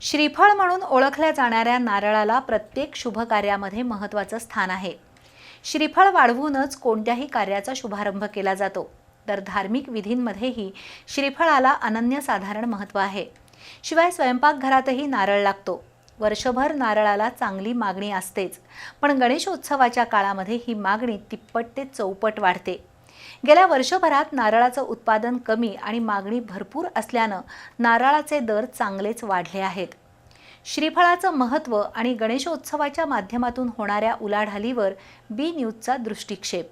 श्रीफळ म्हणून ओळखल्या जाणाऱ्या नारळाला प्रत्येक शुभ कार्यामध्ये महत्त्वाचं स्थान आहे. श्रीफळ वाढवूनच कोणत्याही कार्याचा शुभारंभ केला जातो. तर धार्मिक विधींमध्येही श्रीफळाला अनन्यसाधारण महत्त्व आहे. शिवाय स्वयंपाकघरातही नारळ लागतो. वर्षभर नारळाला चांगली मागणी असतेच. पण गणेशोत्सवाच्या काळामध्ये ही मागणी तिप्पट ते चौपट वाढते. गेल्या वर्षभरात नारळाचं उत्पादन कमी आणि मागणी भरपूर असल्यानं नारळाचे दर चांगलेच वाढले आहेत. श्रीफळाचं महत्त्व आणि गणेशोत्सवाच्या माध्यमातून होणाऱ्या उलाढालीवर बी न्यूजचा दृष्टिक्षेप.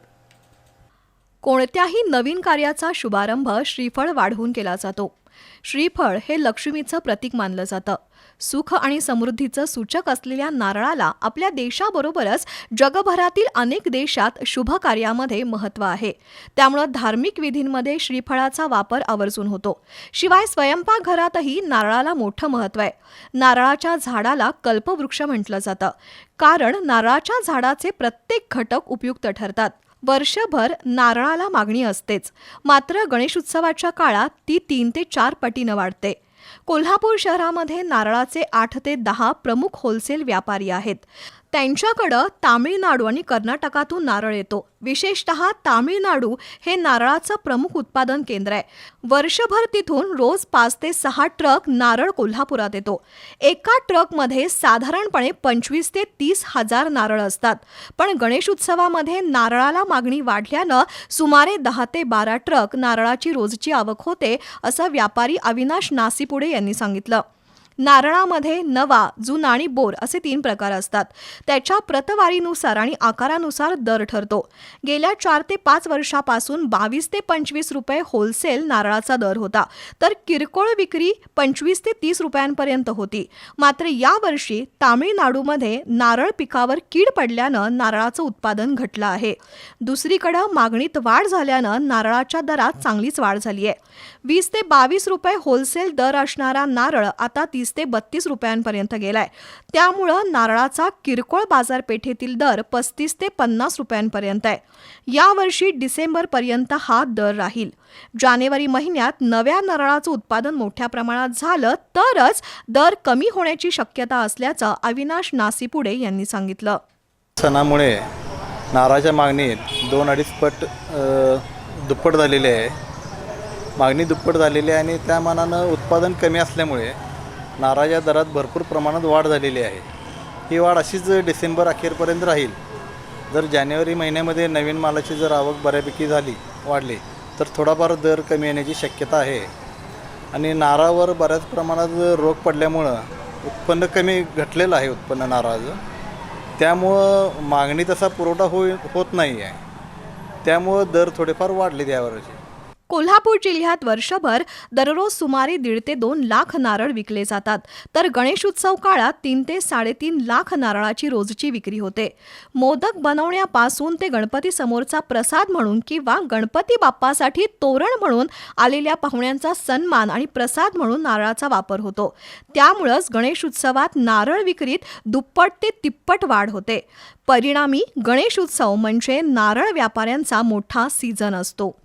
कोणत्याही नवीन कार्याचा शुभारंभ श्रीफळ वाढवून केला जातो. श्रीफळ हे लक्ष्मीचं प्रतीक मानलं जातं. सुख आणि समृद्धीचं सूचक असलेल्या नारळाला आपल्या देशाबरोबरच जगभरातील अनेक देशात शुभ कार्यामध्ये महत्त्व आहे. त्यामुळं धार्मिक विधींमध्ये श्रीफळाचा वापर आवर्जून होतो. शिवाय स्वयंपाकघरातही नारळाला मोठं महत्त्व आहे. नारळाच्या झाडाला कल्पवृक्ष म्हटलं जातं. कारण नारळाच्या झाडाचे प्रत्येक घटक उपयुक्त ठरतात. वर्षभर नारळाला मागणी असतेच. मात्र गणेशोत्सवाच्या काळात ती तीन ते चार पटीनं वाढते. कोल्हापूर शहरामध्ये नारळाचे आठ ते दहा प्रमुख होलसेल व्यापारी आहेत. त्यांच्याकडं तामिळनाडू आणि कर्नाटकातून नारळ येतो. विशेषत तामिळनाडू हे नारळाचं प्रमुख उत्पादन केंद्र आहे. वर्षभर तिथून रोज पाच ते सहा ट्रक नारळ कोल्हापुरात येतो. एका ट्रकमध्ये साधारणपणे पंचवीस ते तीस हजार नारळ असतात. पण गणेशोत्सवामध्ये नारळाला मागणी वाढल्यानं सुमारे दहा ते बारा ट्रक नारळाची रोजची आवक होते असं व्यापारी अविनाश नासीपुडे यांनी सांगितलं. नारळामध्ये नवा जुना आणि बोर असे तीन प्रकार असतात. त्याच्या प्रतवारीनुसार आणि आकारानुसार दर ठरतो. गेल्या चार ते पाच वर्षापासून बावीस ते पंचवीस रुपये होलसेल नारळाचा दर होता. तर किरकोळ विक्री पंचवीस ते तीस रुपयांपर्यंत होती. मात्र यावर्षी तामिळनाडूमध्ये नारळ पिकावर कीड पडल्यानं नारळाचं उत्पादन घटलं आहे. दुसरीकडं मागणीत वाढ झाल्यानं नारळाच्या दरात चांगलीच वाढ झाली आहे वीस ते बावीस रुपये होलसेल दर असणारा नारळ आता तीस तीस ते बत्तीस रुपयांपर्यंत गेलाय. त्यामुळं नारळाचा किरकोळ बाजारपेठेतील दर पस्तीस ते पन्नास रुपयांपर्यंत आहे. यावर्षी डिसेंबरपर्यंत हा दर राहील. जानेवारी महिन्यात नव्या नारळाचं उत्पादन मोठ्या प्रमाणात झालं तरच दर कमी होण्याची शक्यता असल्याचं अविनाश नासीपुडे यांनी सांगितलं. सणामुळे नारळाच्या मागणीत दोन अडीच पट दुप्पट झालेली आहे. मागणी दुप्पट झालेली आहे आणि त्या मानानं उत्पादन कमी असल्यामुळे नारळाच्या दरात भरपूर प्रमाणात वाढ झालेली आहे. ही वाढ अशीच डिसेंबर अखेरपर्यंत राहील. जर जानेवारी महिन्यामध्ये नवीन मालाची जर आवक बऱ्यापैकी झाली वाढली तर थोडाफार दर कमी येण्याची शक्यता आहे. आणि नारळावर बऱ्याच प्रमाणात रोग पडल्यामुळं उत्पन्न कमी घटलेलं आहे उत्पन्न नारळाचं त्यामुळं मागणी तसा पुरवठा होई होत नाही आहे त्यामुळं दर थोडेफार वाढले यावर्षी. कोल्हापूर जिल्ह्यात वर्षभर दररोज सुमारे दीड ते दोन लाख नारळ विकले जातात. तर गणेशोत्सव काळात तीन ते साडेतीन लाख नारळाची रोजची विक्री होते. मोदक बनवण्यापासून ते गणपती समोरचा प्रसाद म्हणून किंवा गणपती बाप्पासाठी तोरण म्हणून आलेल्या पाहुण्यांचा सन्मान आणि प्रसाद म्हणून नारळाचा वापर होतो. त्यामुळंच गणेशोत्सवात नारळ विक्रीत दुप्पट ते तिप्पट वाढ होते. परिणामी गणेशोत्सव म्हणजे नारळ व्यापाऱ्यांचा मोठा सीझन असतो.